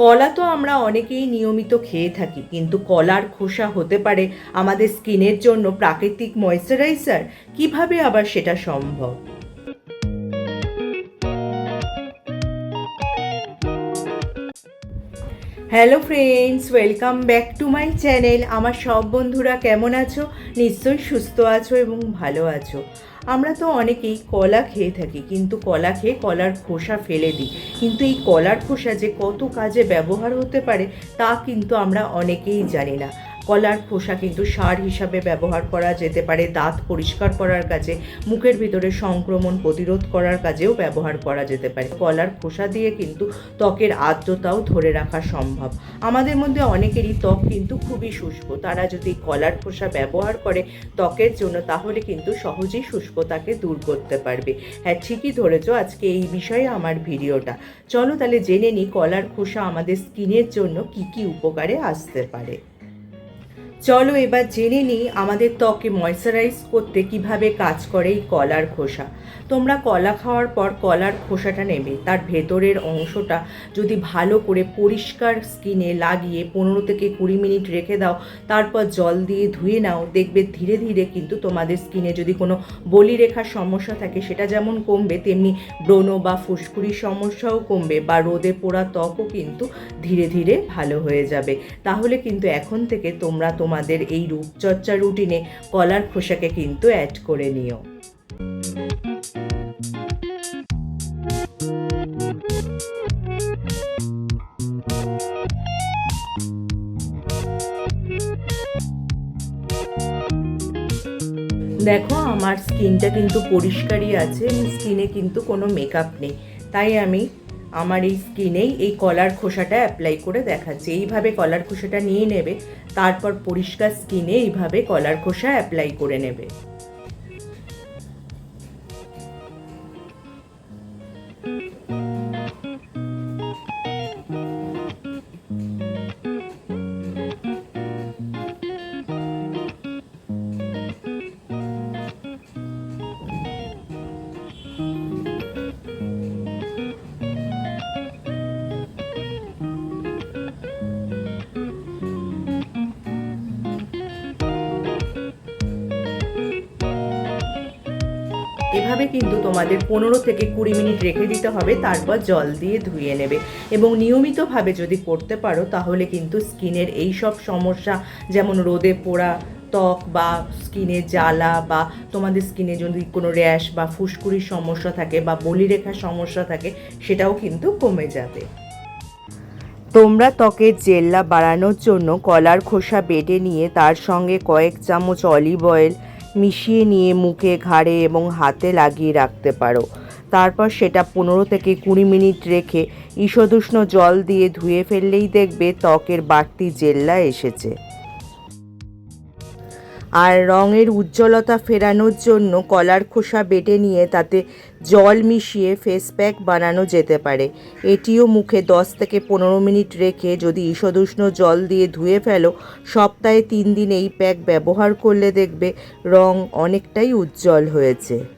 কলা তো আমরা অনেকেই নিয়মিত খেয়ে থাকি, কিন্তু কলার খোসা হতে পারে আমাদের স্কিনের জন্য প্রাকৃতিক ময়শ্চারাইজার কীভাবে আবার সেটা সম্ভব? Hello friends welcome back to my channel আমার সব বন্ধুরা কেমন আছো? নিশ্চয়ই সুস্থ আছো এবং ভালো আছো। আমরা তো অনেকেই কলা খেয়ে থাকি, কিন্তু কলা খেয়ে কলার খোসা ফেলে দিই। কিন্তু এই কলার খোসা যে কত কাজে ব্যবহার হতে পারে, তা কিন্তু আমরা অনেকেই জানি না। কলার খোসা কিন্তু সার হিসাবে ব্যবহার করা যেতে পারে। দাঁত পরিষ্কার করার কাজে, মুখের ভিতরে সংক্রমণ প্রতিরোধ করার কাজেও ব্যবহার করা যেতে পারে। কলার খোসা দিয়ে কিন্তু ত্বকের আর্দ্রতাও ধরে রাখা সম্ভব। আমাদের মধ্যে অনেকেরই ত্বক কিন্তু খুবই শুষ্ক। তারা যদি কলার খোসা ব্যবহার করে ত্বকের জন্য, তাহলে কিন্তু সহজেই শুষ্কতাকে দূর করতে পারবে। হ্যাঁ ঠিকই ধরেছো আজকে এই বিষয়ে আমার ভিডিওটা। চলো তাহলে জেনে নিই কলার খোসা আমাদের স্কিনের জন্য কি কি উপকারে আসতে পারে। চলো এবার জেনে নিই আমাদের ত্বকে ময়শ্চারাইজ করতে কীভাবে কাজ করে এই কলার খোসা। তোমরা কলা খাওয়ার পর কলার খোসাটা নেবে, তার ভেতরের অংশটা যদি ভালো করে পরিষ্কার স্কিনে লাগিয়ে পনেরো থেকে কুড়ি মিনিট রেখে দাও, তারপর জল দিয়ে ধুয়ে নাও, দেখবে ধীরে ধীরে কিন্তু তোমাদের স্কিনে যদি কোনো বলিরেখার সমস্যা থাকে, সেটা যেমন কমবে, তেমনি ব্রণ বা ফুসকুড়ির সমস্যাও কমবে বা রোদে পোড়া ত্বকও কিন্তু ধীরে ধীরে ভালো হয়ে যাবে। তাহলে কিন্তু এখন থেকে তোমরা তোমাদের এই রূপচর্চা রুটিনে কলার খোসাকে কিন্তু অ্যাড করে নিও। দেখো, আমার স্কিনটা কিন্তু পরিষ্কারই আছে স্কিনে কিন্তু কোনো মেকআপ নেই। তাই আমি আমার এই স্কিনেই এই কলার খোসাটা অ্যাপ্লাই করে দেখাচ্ছি। এইভাবে কলার খোসাটা নিয়ে নেবে, তারপর পরিষ্কার স্কিনে এইভাবে কলার খোসা অ্যাপ্লাই করে নেবে। এভাবে কিন্তু তোমাদের পনেরো থেকে কুড়ি মিনিট রেখে দিতে হবে, তারপর জল দিয়ে ধুয়ে নেবে। এবং নিয়মিতভাবে যদি করতে পারো, তাহলে কিন্তু স্কিনের এই সব সমস্যা, যেমন রোদে পোড়া ত্বক বা স্কিনে জ্বালা বা তোমাদের স্কিনে যদি কোনো র্যাশ বা ফুসকুড়ির সমস্যা থাকে বা বলিরেখার সমস্যা থাকে, সেটাও কিন্তু কমে যাবে। তোমরা ত্বকের জেল্লা বাড়ানোর জন্য কলার খোসা বেটে নিয়ে তার সঙ্গে কয়েক চামচ অলিভ অয়েল মিশিয়ে নিয়ে মুখে, ঘাড়ে এবং হাতে লাগিয়ে রাখতে পারো। তারপর সেটা পনেরো থেকে কুড়ি মিনিট রেখে ঈষদুষ্ণ জল দিয়ে ধুয়ে ফেললেই দেখবে ত্বকের বাড়তি জেল্লা এসেছে। আর রঙের উজ্জ্বলতা ফেরানোর জন্য কলার খোসা বেটে নিয়ে তাতে জল মিশিয়ে ফেস প্যাক বানানো যেতে পারে। এটিও মুখে দশ থেকে পনেরো মিনিট রেখে যদি ঈষদুষ্ণ জল দিয়ে ধুয়ে ফেলো, সপ্তাহে তিন দিন এই প্যাক ব্যবহার করলে দেখবে রং অনেকটাই উজ্জ্বল হয়েছে।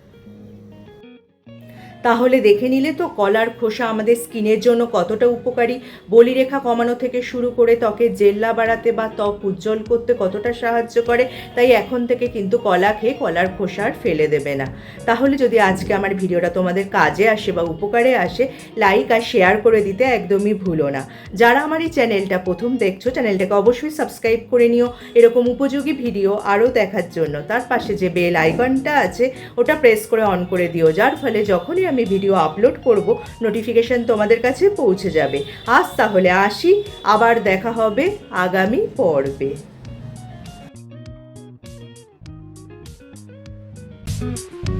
তাহলে দেখে নিলে তো কলার খোসা আমাদের স্কিনের জন্য কতটা উপকারী। বলিরেখা কমানো থেকে শুরু করে ত্বকে জেল্লা বাড়াতে বা ত্বক উজ্জ্বল করতে কতটা সাহায্য করে, তাই এখন থেকে কিন্তু কলা খেয়ে কলার খোসা আর ফেলে দেবে না। তাহলে যদি আজকে আমার ভিডিওটা তোমাদের কাজে আসে বা উপকারে আসে, লাইক আর শেয়ার করে দিতে একদমই ভুলো না। যারা আমার এই চ্যানেলটা প্রথম দেখছ, চ্যানেলটাকে অবশ্যই সাবস্ক্রাইব করে নিও। এরকম উপযোগী ভিডিও আরও দেখার জন্য তার পাশে যে বেল আইকনটা আছে, ওটা প্রেস করে অন করে দিও। যার ফলে যখনই আমি ভিডিও আপলোড করব নোটিফিকেশন তোমাদের কাছে পৌঁছে যাবে। আজ তাহলে আসি, আবার দেখা হবে আগামী পর্বে। thank you